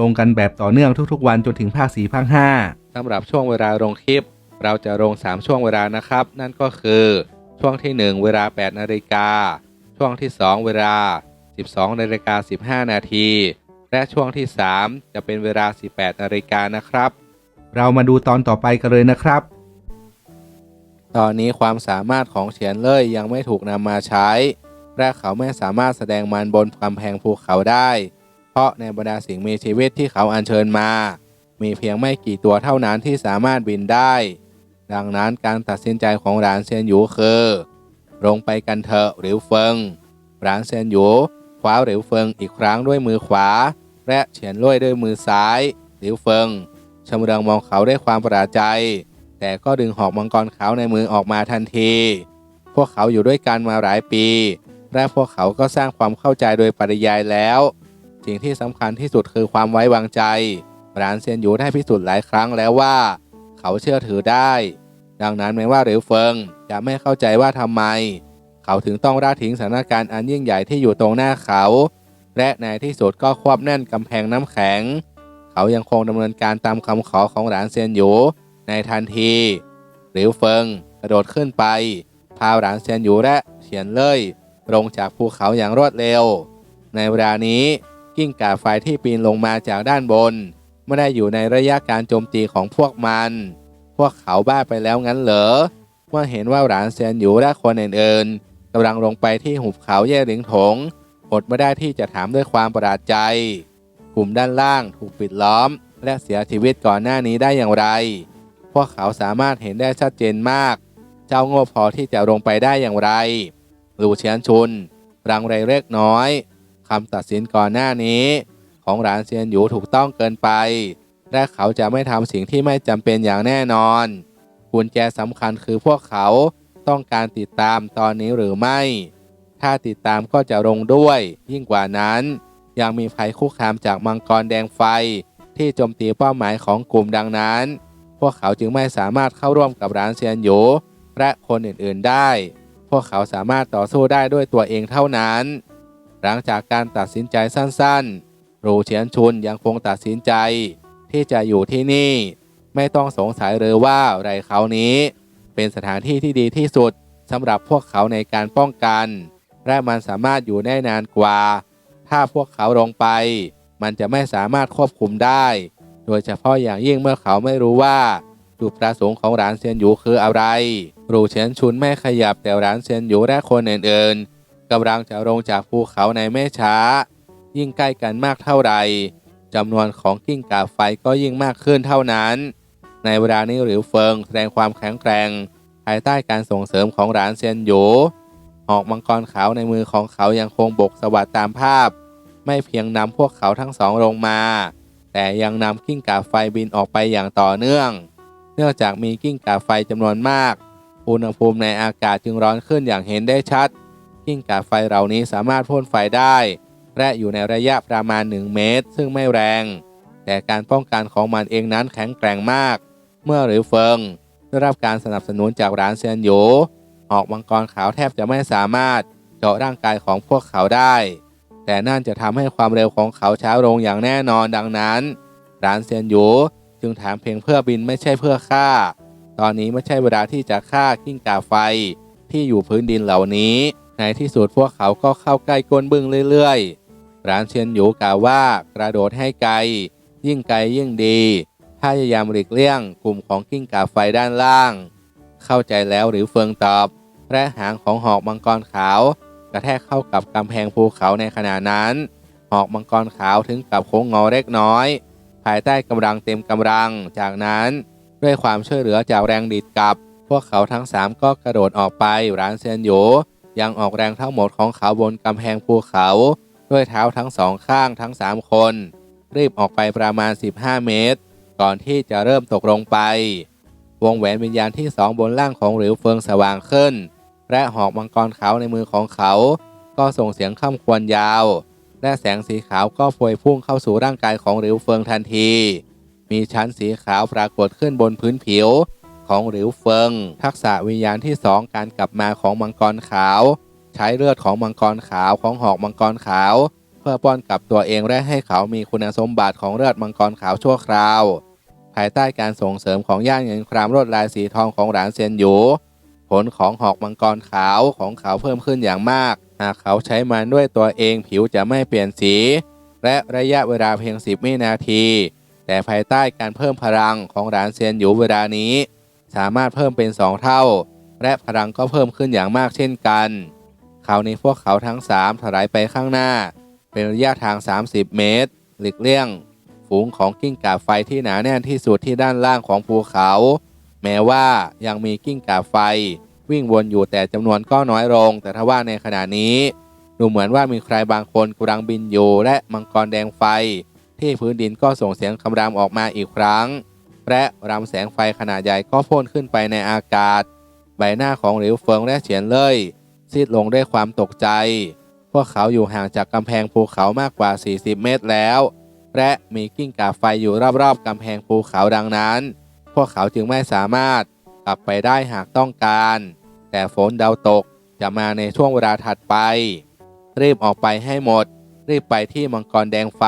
ลงกันแบบต่อเนื่องทุกๆ วันจนถึงภาค4ภาค5สำหรับช่วงเวลาลงคลิป เราจะลง 3 ช่วงเวลานะครับ นั่นก็คือช่วงที่ 1 เวลา 8 นาฬิกา ช่วงที่ 2 เวลา 12 นาฬิกา 15 นาที และช่วงที่ 3 จะเป็นเวลา 18 นาฬิกานะครับ เรามาดูตอนต่อไปกันเลยนะครับ ตอนนี้ความสามารถของเฉียนเล่ยยังไม่ถูกนำมาใช้และเขาไม่สามารถแสดงมันบนกำแพงภูเขาได้ เพราะในบรรดาสิ่งมีชีวิตที่เขาอัญเชิญมา มีเพียงไม่กี่ตัวเท่านั้นที่สามารถบินได้ ดังนั้นการตัดสินใจของหลานเซียนหยูคือ ลงไปกันเถอะหลิวเฟิงหลานเซียนหยูคว้าหลิวเฟิงอีกครั้งด้วยมือขวา และเฉียนล่วยด้วยมือซ้ายหลิวเฟิงชำเรืองมองเขาด้วยความประหลาดใจ แต่ก็ดึงหอกมังกรขาวในมือออกมาทันที พวกเขาอยู่ด้วยกันมาหลายปี และพวกเขาก็สร้างความเข้าใจโดยปริยายแล้ว สิ่งที่สำคัญที่สุดคือความไว้วางใจหลานเซียนหยูได้พิสูจน์หลายครั้งแล้วว่า เขาเชื่อถือได้ ดังนั้นแม้ว่าหลิวเฟิงจะไม่เข้าใจว่าทำไม เขาถึงต้องละทิ้งสถานการณ์อันยิ่งใหญ่ที่อยู่ตรงหน้าเขา และในที่สุดก็ควบแน่นกำแพงน้ำแข็ง เขายังคงดำเนินการตามคำขอของหลานเซียนหยูในทันทีหลิวเฟิงกระโดดขึ้นไปพาหลานเซียนหยูและเฉียนเล่ยลงจากภูเขาอย่างรวดเร็ว ในเวลานี้ กิ้งก่าไฟที่ปีนลงมาจากด้านบน ไม่ได้อยู่ในระยะการโจมตีของพวกมัน พวกเขาบ้าไปแล้วงั้นเหรอเมื่อเห็นว่าหลานเซียนหยูและคนอื่นๆกำลังลงไปที่หุบเขาเย่หลิงถงอดไม่ได้ที่จะถามด้วยความประหลาดใจ กลุ่มด้านล่างถูกปิดล้อม และเสียชีวิตก่อนหน้านี้ได้อย่างไร พวกเขาสามารถเห็นได้ชัดเจนมาก เจ้าโง่พอที่จะลงไปได้อย่างไร หลูเฉียนชุน รังไรเล็กน้อย คำตัดสินก่อนหน้านี้ ของหลานเซียนหยูถูกต้องเกินไป และเขาจะไม่ทำสิ่งที่ไม่จำเป็นอย่างแน่นอนกุญแจสำคัญคือพวกเขาต้องการติดตามตอนนี้หรือไม่ ถ้าติดตามก็จะลงด้วย ยิ่งกว่านั้น ยังมีภัยคุกคามจากมังกรแดงไฟ ที่โจมตีเป้าหมายของกลุ่มดังนั้น พวกเขาจึงไม่สามารถเข้าร่วมกับร้านเซียนหยูและคนอื่นๆได้ พวกเขาสามารถต่อสู้ได้ด้วยตัวเองเท่านั้น หลังจากการตัดสินใจสั้นๆรูเฉียนชุนยังคงตัดสินใจ ที่จะอยู่ที่นี่ ไม่ต้องสงสัยเลยว่าไรเขานี้ เป็นสถานที่ที่ดีที่สุดสำหรับพวกเขาในการป้องกัน และมันสามารถอยู่ได้นานกว่า ถ้าพวกเขาลงไป มันจะไม่สามารถควบคุมได้ โดยเฉพาะอย่างยิ่งเมื่อเขาไม่รู้ว่าจุดประสงค์ของหลานเซียนหยูคืออะไร รูเฉียนชุนไม่ขยับแต่หลานเซียนหยูและคนอื่นๆ กำลังจะลงจากภูเขาในไม่ช้า ยิ่งใกล้กันมากเท่าไหร่จำนวนของกิ้งก่าไฟก็ยิ่งมากขึ้นเท่านั้น ในเวลานี้หลิวเฟิงแสดงความแข็งแกร่งภายใต้การส่งเสริมของหลานเซียนหยูหอกมังกรขาวในมือของเขายังคงบกสวัสดตามภาพ ไม่เพียงนำพวกเขาทั้งสองลงมา แต่ยังนำกิ้งก่าไฟบินออกไปอย่างต่อเนื่อง เนื่องจากมีกิ้งก่าไฟจำนวนมาก อุณหภูมิในอากาศจึงร้อนขึ้นอย่างเห็นได้ชัด กิ้งกาไฟเหล่านี้สามารถพ่นไฟได้ และอยู่ในระยะประมาณ 1 เมตร ซึ่งไม่แรง แต่การป้องกันของมันเองนั้นแข็งแกร่งมาก เมื่อหรือเฟิงได้รับการสนับสนุนจากร้านเซียนโยออกมังกรขาวแทบจะไม่สามารถเจาะร่างกายของพวกเขาได้ แต่นั่นจะทำให้ความเร็วของเขาช้าลงอย่างแน่นอนดังนั้น ร้านเซียนโยจึงถามเพียงเพื่อบินไม่ใช่เพื่อฆ่า ตอนนี้ไม่ใช่เวลาที่จะฆ่ากิ้งก่าไฟที่อยู่พื้นดินเหล่านี้ ในที่สุดพวกเขาก็เข้าใกล้ก้นบึ้งเรื่อยๆ ร้านเชียนหยูกล่าวว่ากระโดดให้ไกล ยิ่งไกลยิ่งดี พยายามหลีกเลี่ยงกลุ่มของกิ้งก่าไฟด้านล่าง เข้าใจแล้วหรือเฟิงตอบ และหางของหอกมังกรขาวกระแทกเข้ากับกำแพงภูเขาในขณะนั้น หอกมังกรขาวถึงกับโค้งงอเล็กน้อย ภายใต้กำลังเต็มกำลัง จากนั้น ด้วยความช่วยเหลือจากแรงดีดกลับ พวกเขาทั้งสามก็กระโดดออกไปร้านเซียนโย ยังออกแรงทั้งหมดของเขาบนกำแพงภูเขา ด้วยเท้าทั้งสองข้างทั้งสามคน รีบออกไปประมาณ 15 เมตร ก่อนที่จะเริ่มตกลงไป วงแหวนวิญญาณที่สองบนล่างของหลิวเฟิงสว่างขึ้น และหอกมังกรขาวในมือของเขา ก็ส่งเสียงข้ามควรยาว และแสงสีขาวก็พวยพุ่งเข้าสู่ร่างกายของหลิวเฟิงทันที มีชั้นสีขาวปรากฏขึ้นบนพื้นผิว ของหลิวเฟิง ทักษะวิญญาณที่สองการกลับมาของมังกรขาว ใช้เลือดของมังกรขาวของหอกมังกรขาว เพื่อป้อนกับตัวเองและให้เขามีคุณสมบัติของเลือดมังกรขาวชั่วคราว ภายใต้การส่งเสริมของย่านเงินครามลวดลายสีทองของหลานเซียนหยูผลของหอกมังกรขาวของเขาเพิ่มขึ้นอย่างมาก หากเขาใช้มันด้วยตัวเองผิวจะไม่เปลี่ยนสี และระยะเวลาเพียง 10 วินาที แต่ภายใต้การเพิ่มพลังของหลานเซียนหยูเวลานี้ สามารถเพิ่มเป็น 2 เท่า และพลังก็เพิ่มขึ้นอย่างมากเช่นกันคราวนี้พวกเขาทั้ง 3 ถลายไปข้างหน้า เป็นระยะทาง 30 เมตร หลีกเลี่ยง ฝูงของกิ้งก่าไฟที่หนาแน่นที่สุดที่ด้านล่างของภูเขา แม้ว่ายังมีกิ้งก่าไฟ วิ่งวนอยู่แต่จำนวนก็น้อยลง แต่ทว่าในขณะนี้ดูเหมือนว่ามีใครบางคนกำลังบินอยู่และมังกรแดงไฟ ที่พื้นดินก็ส่งเสียงคำรามออกมาอีกครั้ง และรำแสงไฟขนาดใหญ่ก็พ่นขึ้นไปในอากาศ ใบหน้าของหลิวเฟิงและเฉียนเล่ยซีดลงด้วยความตกใจ พวกเขาอยู่ห่างจากกำแพงภูเขามากกว่า 40 เมตรแล้ว และมีกิ้งก่าไฟอยู่รอบๆกำแพงภูเขาดังนั้น พวกเขาจึงไม่สามารถกลับไปได้หากต้องการ แต่ฝนดาวตกจะมาในช่วงเวลาถัดไป รีบออกไปให้หมด รีบไปที่มังกรแดงไฟ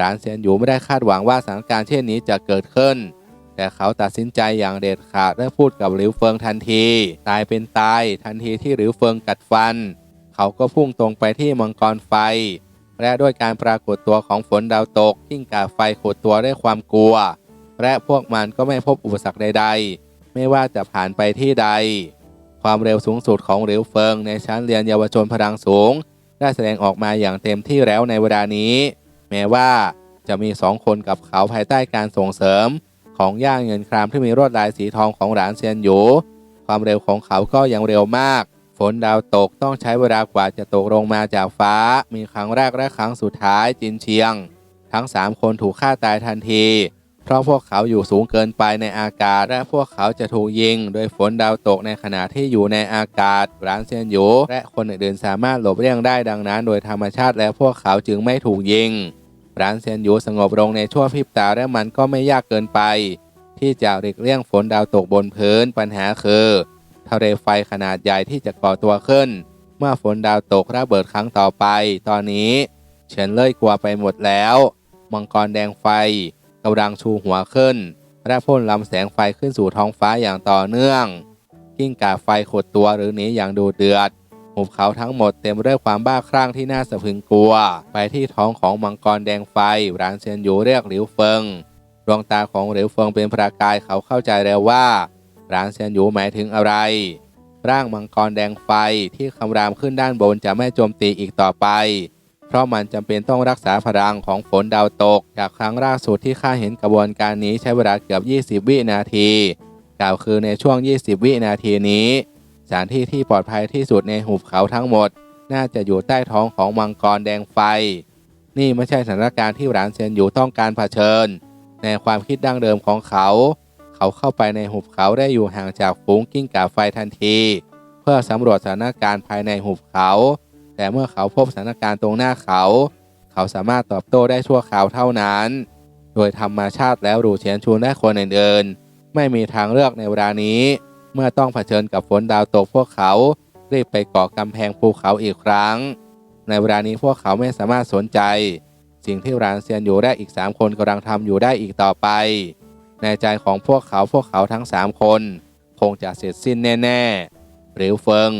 ร้านเซียนอยู่ไม่ได้คาดหวังว่าสถานการณ์เช่นนี้จะเกิดขึ้น แต่เขาตัดสินใจอย่างเด็ดขาดและพูดกับหลิวเฟิงทันที ตายเป็นตายทันทีที่หลิวเฟิงกัดฟัน เขาก็พุ่งตรงไปที่มังกรไฟ และด้วยการปรากฏตัวของฝนดาวตกกิ้งก่าไฟขดตัวด้วยความกลัว และพวกมันก็ไม่พบอุปสรรคใด ๆ ไม่ว่าจะผ่านไปที่ใด ความเร็วสูงสุดของหลิวเฟิงในชั้นเรียนเยาวชนพลังสูง ได้แสดงออกมาอย่างเต็มที่แล้วในเวลานี้ แม้ว่าจะมีสองคนกับเขาภายใต้การส่งเสริม ของย่างเงินครามที่มีรวดลายสีทองของหลานเซียนอยู่ ความเร็วของเขาก็ยังเร็วมาก ฝนดาวตกต้องใช้เวลากว่าจะตกลงมาจากฟ้า มีครั้งแรกและครั้งสุดท้ายจินเชียง ทั้งสามคนถูกฆ่าตายทันที เพราะพวกเขาอยู่สูงเกินไปในอากาศ และพวกเขาจะถูกยิง โดยฝนดาวตกในขณะที่อยู่ในอากาศหลานเซียนหยูและคนอื่นๆสามารถหลบเลี่ยงได้ดังนั้น โดยธรรมชาติและพวกเขาจึงไม่ถูกยิง ร้านเซียนหยูสงบลงในชั่วพริบตาและมันก็ไม่ยากเกินไป ที่จะหลีกเลี่ยงฝนดาวตกบนพื้นปัญหาคือทะเลไฟขนาดใหญ่ที่จะก่อตัวขึ้น เมื่อฝนดาวตกระเบิดครั้งต่อไป ตอนนี้เฉินเล่ยกลัวไปหมดแล้ว มังกรแดงไฟ กำลังชูหัวขึ้น และพ่นลำแสงไฟขึ้นสู่ท้องฟ้าอย่างต่อเนื่อง กิ้งก่าไฟขดตัวหรือหนีอย่างดูเดือดหุบเขาทั้งหมดเต็มด้วยความบ้าคลั่งที่น่าสะพึงกลัว ไปที่ท้องของมังกรแดงไฟร้านเซียนอยู่เรียกหลิวเฟิงดวงตาของหลิวเฟิงเป็นประกายเขาเข้าใจแล้วว่าร้านเซียนอยู่หมายถึงอะไร ร่างมังกรแดงไฟที่คำรามขึ้นด้านบนจะไม่โจมตีอีกต่อไป ราะมันจำเป็นต้องรักษาพลังของฝนดาวตก จากครั้งล่าสุดที่ข้าเห็นกระบวนการนี้ใช้เวลาเกือบ 20 วินาทีกล่าวคือในช่วง 20 วินาทีนี้สถานที่ที่ปลอดภัยที่สุดในหุบเขาทั้งหมด น่าจะอยู่ใต้ท้องของมังกรแดงไฟ นี่ไม่ใช่สถานการณ์ที่หลานเซียนอยู่ต้องการเผชิญ ในความคิดดั้งเดิมของเขา เขาเข้าไปในหุบเขาได้อยู่ห่างจากฝูงกิ้งก่าไฟทันที เพื่อสำรวจสถานการณ์ภายในหุบเขา แต่เมื่อเขาพบสถานการณ์ตรงหน้าเขา เขาสามารถตอบโต้ได้ชั่วคราวเท่านั้น โดยธรรมชาติแล้วรูเฉียนชูนและคนอื่นๆไม่มีทางเลือกในเวลานี้ เมื่อต้องเผชิญกับฝนดาวตกพวกเขารีบไปเกาะกำแพงภูเขาอีกครั้ง ในเวลานี้พวกเขาไม่สามารถสนใจ สิ่งที่รานเซียนอยู่ได้อีก 3 คนกำลังทำอยู่ได้อีกต่อไป ในใจของพวกเขาพวกเขาทั้ง 3 คน คงจะเสร็จสิ้นแน่ๆหรือเฟิง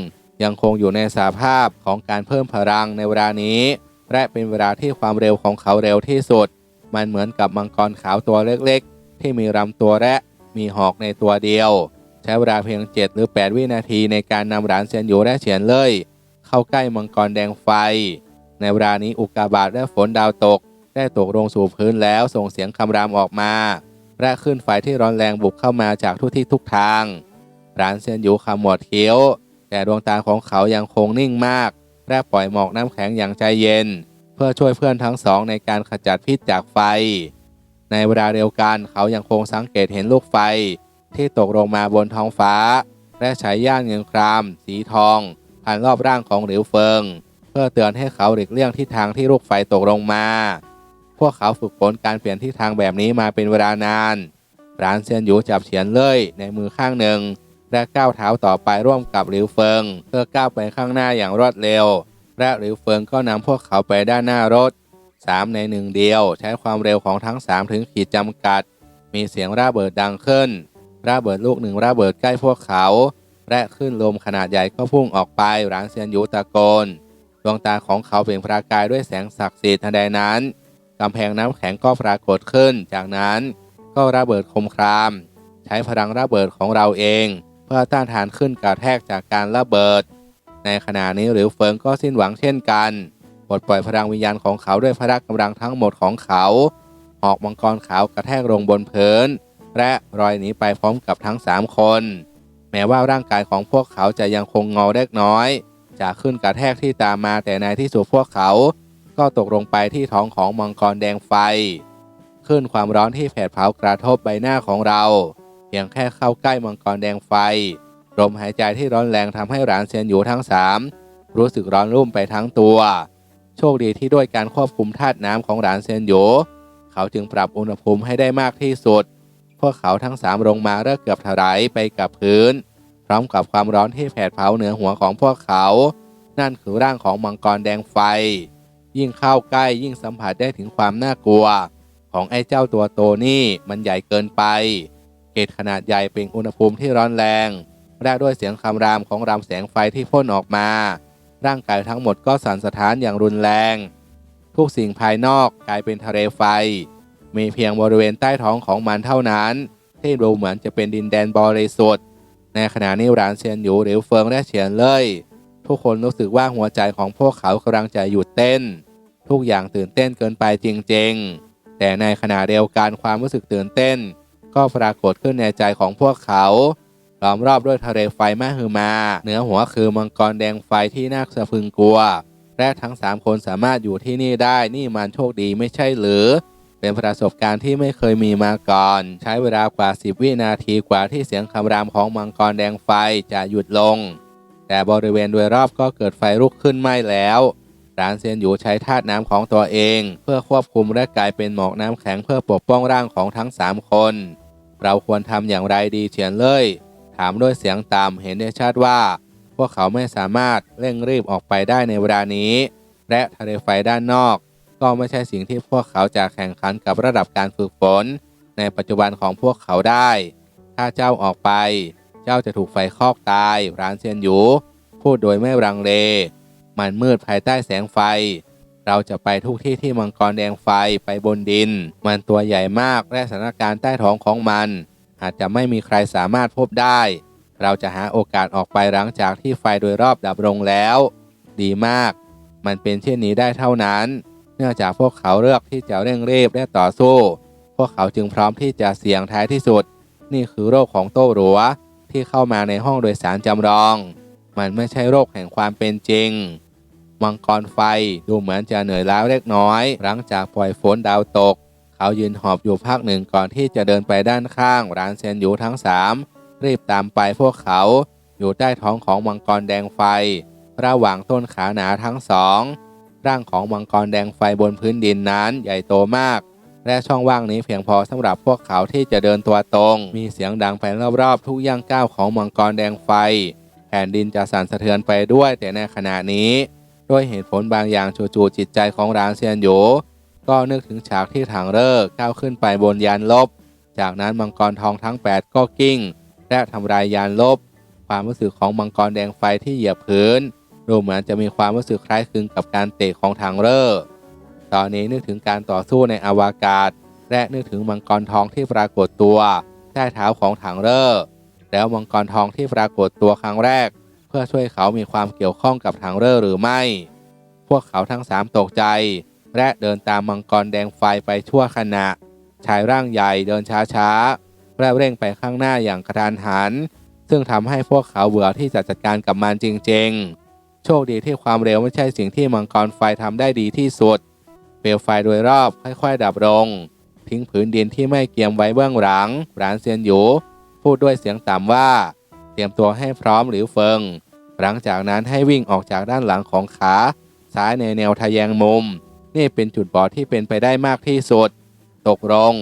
ยังคงอยู่ในสาภาพของการเพิ่มพลังในเวลานี้ และเป็นเวลาที่ความเร็วของเขาเร็วที่สุด มันเหมือนกับมังกรขาวตัวเล็กๆ ที่มีลำตัวและมีหอกในตัวเดียว ใช้เวลาเพียง 7 หรือ 8 วินาทีในการนำหลานเซียนอยู่และเฉียนเล่ยเข้าใกล้มังกรแดงไฟ ในเวลานี้อุกกาบาตและฝนดาวตก ได้ตกลงสู่พื้นแล้วส่งเสียงคำรามออกมาและขึ้นไฟที่ร้อนแรงบุกเข้ามาจากทุกที่ทุกทางหลานเซียนอยู่ขมวดเคี้ยว แต่ดวงตาของเขายังคงนิ่งมาก และปล่อยหมอกน้ำแข็งอย่างใจเย็น เพื่อช่วยเพื่อนทั้งสองในการขจัดพิษจากไฟ ในเวลาเดียวกันเขายังคงสังเกตเห็นลูกไฟ ที่ตกลงมาบนท้องฟ้า และฉายย่านเงินคราม สีทองผ่านรอบร่างของหลิวเฟิง เพื่อเตือนให้เขาหลีกเลี่ยงทิศทางที่ลูกไฟตกลงมา พวกเขาฝึกฝนการเปลี่ยนทิศทางแบบนี้มาเป็นเวลานานรานเซียนหยูจับเฉียนเล่ยในมือข้างหนึ่ง และก้าวเท้าต่อไปร่วมกับหลิวเฟิง เพื่อก้าวไปข้างหน้าอย่างรวดเร็ว และหลิวเฟิงก็นำพวกเขาไปด้านหน้ารถ 3 ในหนึ่งเดียว ใช้ความเร็วของทั้ง 3 ถึงขีดจำกัด มีเสียงระเบิดดังขึ้นระเบิดลูกหนึ่งระเบิดใกล้พวกเขา และขึ้นลมขนาดใหญ่ก็พุ่งออกไปรานเซียนยูตะโกนดวงตาของเขาเปล่งประกายด้วยแสงศักดิ์สิทธิ์ทันใดนั้นกำแพงน้ำแข็งก็ปรากฏขึ้น จากนั้นก็ระเบิดคมคราม ใช้พลังระเบิดของเราเอง พื่อต้านทานขึ้นกระแทกจากการระเบิด ในขณะนี้หลิวเฟิงก็สิ้นหวังเช่นกันปลดปล่อยพลังวิญญาณของเขาด้วยพละกำลังทั้งหมดของเขา หอกมังกรขาวกระแทกลงบนพื้นและรอยหนีไปพร้อมกับทั้งสามคน แม้ว่าร่างกายของพวกเขาจะยังคงเงาเล็กน้อย จากขึ้นกระแทกที่ตามมาแต่ในที่สุดพวกเขา ก็ตกลงไปที่ท้องของมังกรแดงไฟ ขึ้นความร้อนที่แผดเผากระทบใบหน้าของเรา พียงแค่เข้าใกล้มังกรแดงไฟ ลมหายใจที่ร้อนแรงทำให้หลานเซียนอยู่ทั้งสามรู้สึกร้อนรุ่มไปทั้งตัว โชคดีที่ด้วยการควบคุมธาตุน้ำของหลานเซียนโยเขาจึงปรับอุณหภูมิให้ได้มากที่สุด พวกเขาทั้งสามลงมาเริ่มเกือบถลายไปกับพื้น พร้อมกับความร้อนที่แผดเผาเหนือหัวของพวกเขา นั่นคือร่างของมังกรแดงไฟ ยิ่งเข้าใกล้ยิ่งสัมผัสได้ถึงความน่ากลัว ของไอ้เจ้าตัวโตนี่มันใหญ่เกินไป เกตขนาดใหญ่เป็นอุณหภูมิที่ร้อนแรงและด้วยเสียงคำรามของรำแสงไฟที่พ่นออกมา ร่างกายทั้งหมดก็สั่นสะท้านอย่างรุนแรง ทุกสิ่งภายนอกกลายเป็นทะเลไฟ มีเพียงบริเวณใต้ท้องของมันเท่านั้น ที่ดูเหมือนจะเป็นดินแดนบริสุทธิ์ในขณะนี้รานเซียนหยูหลิวเฟิงและเฉียนเล่ยทุกคนรู้สึกว่าหัวใจของพวกเขากำลังจะหยุดเต้น ทุกอย่างตื่นเต้นเกินไปจริงๆ แต่ในขณะเดียวกันความรู้สึกตื่นเต้น ก็ปรากฏขึ้นในใจของพวกเขาล้อมรอบด้วยทะเลไฟมหึมา เหนือหัวคือมังกรแดงไฟที่น่าสะพรึงกลัว และทั้งสามคนสามารถอยู่ที่นี่ได้นี่มันโชคดีไม่ใช่หรือ เป็นประสบการณ์ที่ไม่เคยมีมาก่อน ใช้เวลากว่า 10 วินาทีกว่าที่เสียงคำรามของมังกรแดงไฟจะหยุดลง แต่บริเวณโดยรอบก็เกิดไฟลุกขึ้นไหม้แล้วรานเซียนอยู่ใช้ธาตุน้ำของตัวเอง เพื่อควบคุมและกลายเป็นหมอกน้ำแข็งเพื่อปกป้องร่างของทั้ง 3 คน เราควรทำอย่างไรดีเฉียนเลย ถามด้วยเสียงต่ำเห็นได้ชัดว่า พวกเขาไม่สามารถเร่งรีบออกไปได้ในเวลานี้ และทะเลไฟด้านนอก ก็ไม่ใช่สิ่งที่พวกเขาจะแข่งขันกับระดับการฝึกฝน ในปัจจุบันของพวกเขาได้ ถ้าเจ้าออกไป เจ้าจะถูกไฟคอกตายร้านเซียนหยูพูดโดยไม่รังเล มันมืดภายใต้แสงไฟ เราจะไปทุกที่ที่มังกรแดงไฟไปบนดิน มันตัวใหญ่มากและสถานการณ์ใต้ท้องของมัน อาจจะไม่มีใครสามารถพบได้ เราจะหาโอกาสออกไปหลังจากที่ไฟโดยรอบดับลงแล้ว ดีมาก มันเป็นเช่นนี้ได้เท่านั้น เนื่องจากพวกเขาเลือกที่จะเร่งรีบและต่อสู้ พวกเขาจึงพร้อมที่จะเสี่ยงท้ายที่สุด นี่คือโรคของโต้หรัวที่เข้ามาในห้องโดยสารจำลอง มันไม่ใช่โรคแห่งความเป็นจริง มังกรไฟ ดูเหมือนจะเหนื่อยล้าเล็กน้อย หลังจากปล่อยฝนดาวตก เขายืนหอบอยู่พักหนึ่งก่อนที่จะเดินไปด้านข้าง ร้านเซนยูทั้งสามรีบตามไปพวกเขาอยู่ใต้ท้องของมังกรแดงไฟ ระหว่างต้นขาหนาทั้งสอง ร่างของมังกรแดงไฟบนพื้นดินนั้นใหญ่โตมากและช่องว่างนี้เพียงพอสำหรับพวกเขาที่จะเดินตัวตรง มีเสียงดังไปรอบๆ ทุกย่างก้าวของมังกรแดงไฟ แผ่นดินจะสั่นสะเทือนไปด้วย แต่ในขณะนี้ ด้วยเหตุผลบางอย่างจู่ๆจิตใจของรานเซียนโยก็นึกถึงฉากที่ถังเร่อก้าวขึ้นไปบนยานลบ จากนั้นมังกรทองทั้ง 8 ก็กิ้ง และทำลายยานลบ ความรู้สึกของมังกรแดงไฟที่เหยียบพื้นดูเหมือนจะมีความรู้สึกคล้ายคลึงกับการเตะของถังเร่อตอนนี้นึกถึงการต่อสู้ในอวกาศ และนึกถึงมังกรทองที่ปรากฏตัวใต้เท้าของถังเร่อแล้วมังกรทองที่ปรากฏตัวครั้งแรก พื่อช่วยเขามีความเกี่ยวข้องกับถังเร่อหรือไม่ พวกเขาทั้งสามตกใจ และเดินตามมังกรแดงไฟไปชั่วขณะ ชายร่างใหญ่เดินช้าๆ และเร่งไปข้างหน้าอย่างกระทันหัน ซึ่งทำให้พวกเขาเบื่อที่จะจัดการกับมันจริงๆ โชคดีที่ความเร็วไม่ใช่สิ่งที่มังกรไฟทำได้ดีที่สุด เปลวไฟโดยรอบค่อยๆ ดับลง ทิ้งผืนดินที่ไม่เกียมไว้เบื้องหลังรานเซียนหยูพูดด้วยเสียงต่ำว่า เตรียมตัวให้พร้อมหรือเฟิง หลังจากนั้นให้วิ่งออกจากด้านหลังของขา ซ้ายในแนวทะแยงมุม นี่เป็นจุดบอดที่เป็นไปได้มากที่สุด ตกลง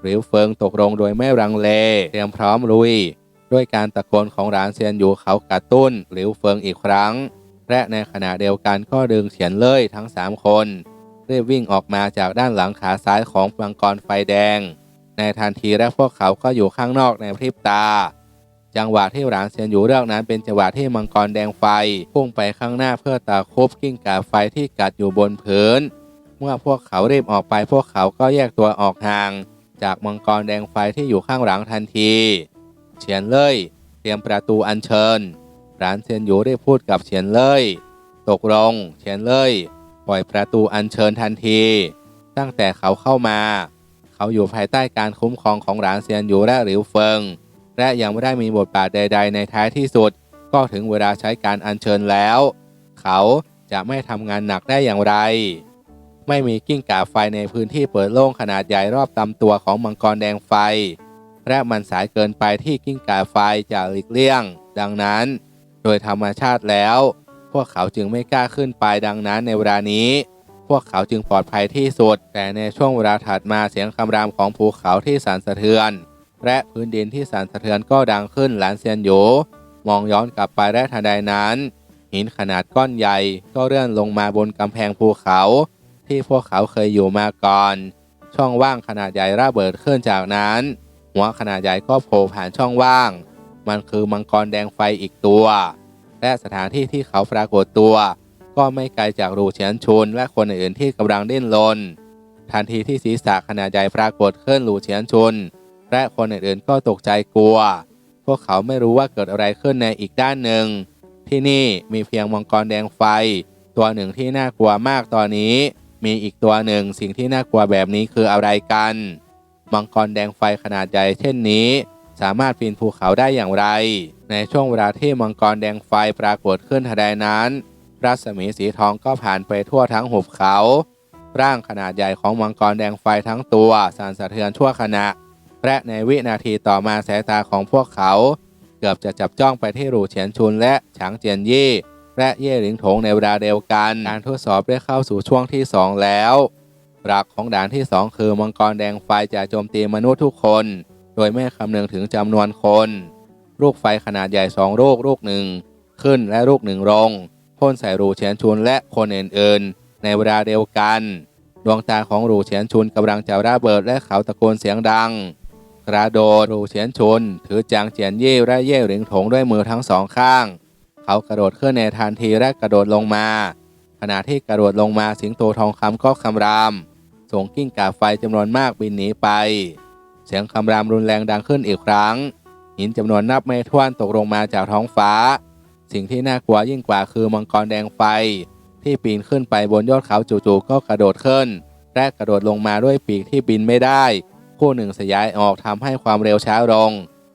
หรือเฟิงตกลงโดยไม่รังเล เตรียมพร้อมลุย ด้วยการตะโกนของร้านเซียนอยู่เขากระตุ้น หรือเฟิงอีกครั้ง และในขณะเดียวกันก็ดึงเฉียนเล่ยทั้งสามคนรีบวิ่งออกมาจากด้านหลังขาซ้ายของมังกรไฟแดง ในทันทีและพวกเขาก็อยู่ข้างนอกในพริบตา จังหวะที่หลานเซียนอยู่เรื่องนั้นเป็นจังหวะที่มังกรแดงไฟพุ่งไปข้างหน้าเพื่อตาคบกิ้งก่าไฟที่กัดอยู่บนพื้น เมื่อพวกเขารีบออกไปพวกเขาก็แยกตัวออกห่าง จากมังกรแดงไฟที่อยู่ข้างหลังทันทีเฉียนเล่ยเตรียมประตูอัญเชิญหลานเซียนอยู่ได้พูดกับเฉียนเล่ยตกลงเฉียนเล่ยปล่อยประตูอัญเชิญทันที ตั้งแต่เขาเข้ามา เขาอยู่ภายใต้การคุ้มครองของหลานเซียนอยู่และหลิวเฟิง และยังไม่ได้มีบทบาทใด ๆ ในท้ายที่สุด ก็ถึงเวลาใช้การอัญเชิญแล้ว เขาจะไม่ทำงานหนักได้อย่างไร ไม่มีกิ้งก่าไฟในพื้นที่เปิดโล่งขนาดใหญ่รอบตำตัวของมังกรแดงไฟ และมันสายเกินไปที่กิ้งก่าไฟจะหลีกเลี่ยง ดังนั้น โดยธรรมชาติแล้ว พวกเขาจึงไม่กล้าขึ้นไปดังนั้นในเวลานี้พวกเขาจึงปลอดภัยที่สุด แต่ในช่วงเวลาถัดมาเสียงคำรามของภูเขาที่สั่นสะเทือน และพื้นดินที่สั่นสะเทือนก็ดังขึ้นหลานเซียนโยมองย้อนกลับไปและทันใดนั้น หินขนาดก้อนใหญ่ก็เลื่อนลงมาบนกำแพงภูเขา ที่พวกเขาเคยอยู่มาก่อน ช่องว่างขนาดใหญ่ระเบิดขึ้นจากนั้น หัวขนาดใหญ่ก็โผล่ผ่านช่องว่าง มันคือมังกรแดงไฟอีกตัว และสถานที่ที่เขาปรากฏตัว ก็ไม่ไกลจากรูเฉียนชุนและคนอื่นที่กำลังดิ้นรนทันทีที่ศีรษะขนาดใหญ่ปรากฏขึ้นรูเฉียนชุน และคนอื่นๆก็ตกใจกลัว พวกเขาไม่รู้ว่าเกิดอะไรขึ้นในอีกด้านหนึ่ง ที่นี่มีเพียงมังกรแดงไฟ ตัวหนึ่งที่น่ากลัวมากตอนนี้ มีอีกตัวหนึ่งสิ่งที่น่ากลัวแบบนี้คืออะไรกัน มังกรแดงไฟขนาดใหญ่เช่นนี้ สามารถปีนภูเขาได้อย่างไร ในช่วงเวลาที่มังกรแดงไฟปรากฏขึ้นทันใดนั้น รัศมีสีทองก็ผ่านไปทั่วทั้งหุบเขา ร่างขนาดใหญ่ของมังกรแดงไฟทั้งตัวสั่นสะเทือนชั่วขณะ และในวินาทีต่อมาสายตาของพวกเขา เกือบจะจับจ้องไปที่รูเฉียนชุนและฉางเจียนยี่ และเย่หลิงถงในเวลาเดียวกัน การทดสอบได้เข้าสู่ช่วงที่ 2 แล้วหลักของด่านที่ 2 คือมังกรแดงไฟจะโจมตีมนุษย์ทุกคน โดยไม่คำนึงถึงจำนวนคน ลูกไฟขนาดใหญ่สองลูกลูกหนึ่งขึ้นและลูกหนึ่งลงพ่นใส่รูเฉียนชุนและคนอื่นๆในเวลาเดียวกัน ดวงตาของรูเฉียนชุนกำลังจะระเบิดและเขาตะโกนเสียงดัง กระโดดรูเฉียนชน ถือจางเจียนเย่และเย่เหลิงถงด้วยมือทั้งสองข้าง เขากระโดดขึ้นในทันทีและกระโดดลงมา ขณะที่กระโดดลงมาสิงโตทองคำก็คำราม ส่งกิ้งก่าไฟจำนวนมากบินหนีไป เสียงคำรามรุนแรงดังขึ้นอีกครั้ง หินจำนวนนับไม่ถ้วนตกลงมาจากท้องฟ้า สิ่งที่น่ากลัวยิ่งกว่าคือมังกรแดงไฟ ที่ปีนขึ้นไปบนยอดเขาจู่ๆก็กระโดดขึ้นและกระโดดลงมาด้วยปีกที่บินไม่ได้ คู่หนึ่งสยายออกทำให้ความเร็วช้าลง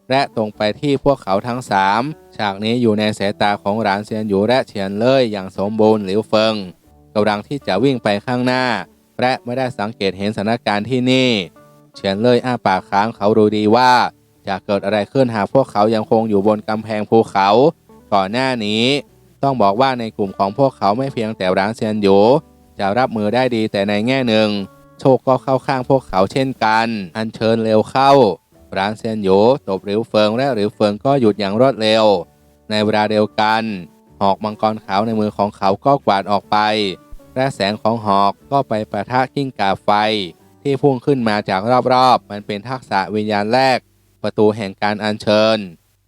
และตรงไปที่พวกเขาทั้งสามฉากนี้อยู่ในสายตาของหลานเซียนอยู่และเฉียนเล่ยอย่างสมบูรณ์หลิวเฟิงกำลังที่จะวิ่งไปข้างหน้า และไม่ได้สังเกตเห็นสถานการณ์ที่นี่เฉียนเล่ยอ้าปากค้างเขารู้ดีว่า จะเกิดอะไรขึ้นหากพวกเขายังคงอยู่บนกำแพงภูเขา ก่อนหน้านี้ ต้องบอกว่าในกลุ่มของพวกเขาไม่เพียงแต่ร้านเซียนโยจะรับมือได้ดีแต่ในแง่หนึ่ง โชคก็เข้าข้างพวกเขาเช่นกัน อันเชิญเร็วเข้าร้านเซียนโยตบหริวเฟิงและหริวเฟิงก็หยุดอย่างรวดเร็ว ในเวลาเดียวกัน หอกมังกรขาวในมือของเขาก็กวาดออกไป และแสงของหอกก็ไปประทะกิ้งก่าไฟ ที่พุ่งขึ้นมาจากรอบๆ มันเป็นทักษะวิญญาณแรก ประตูแห่งการอัญเชิญ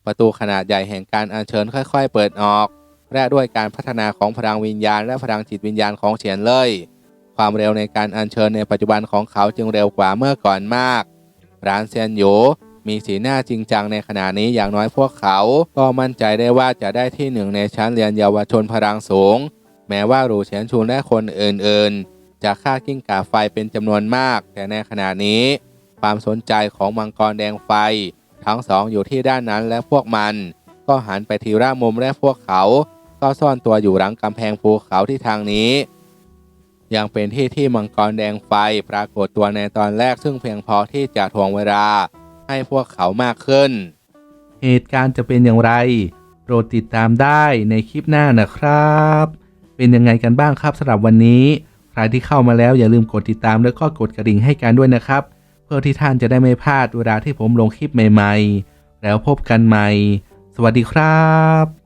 ประตูขนาดใหญ่แห่งการอัญเชิญค่อย ๆ เปิดออกและด้วยการพัฒนาของพลังวิญญาณและพลังจิตวิญญาณของเฉียนเล่ย ความเร็วในการอัญเชิญในปัจจุบันของเขาจึงเร็วกว่าเมื่อก่อนมาก ร้านเซียนโยมีสีหน้าจริงจังในขณะนี้อย่างน้อยพวกเขา ก็มั่นใจได้ว่าจะได้ที่หนึ่งในชั้นเรียนเยาวชนพลังสูง แม้ว่ารูเฉียนชุนและคนอื่นๆ จะฆ่ากิ้งก่าไฟเป็นจำนวนมาก แต่ในขณะนี้ ความสนใจของมังกรแดงไฟ ทั้งสองอยู่ที่ด้านนั้นและพวกมัน ก็หันไปทีละมุมและพวกเขา ก็ซ่อนตัวอยู่หลังกำแพงภูเขาที่ทางนี้ ยังเป็นที่ที่มังกรแดงไฟปรากฏตัวในตอนแรกซึ่งเพียงพอที่จะทวงเวลาให้พวกเขามากขึ้น เหตุการณ์จะเป็นอย่างไร โปรดติดตามได้ในคลิปหน้านะครับ เป็นยังไงกันบ้างครับสำหรับวันนี้ ใครที่เข้ามาแล้วอย่าลืมกดติดตามแล้วก็กดกระดิ่งให้กันด้วยนะครับ เพื่อที่ท่านจะได้ไม่พลาดเวลาที่ผมลงคลิปใหม่ ๆ แล้วพบกันใหม่ สวัสดีครับ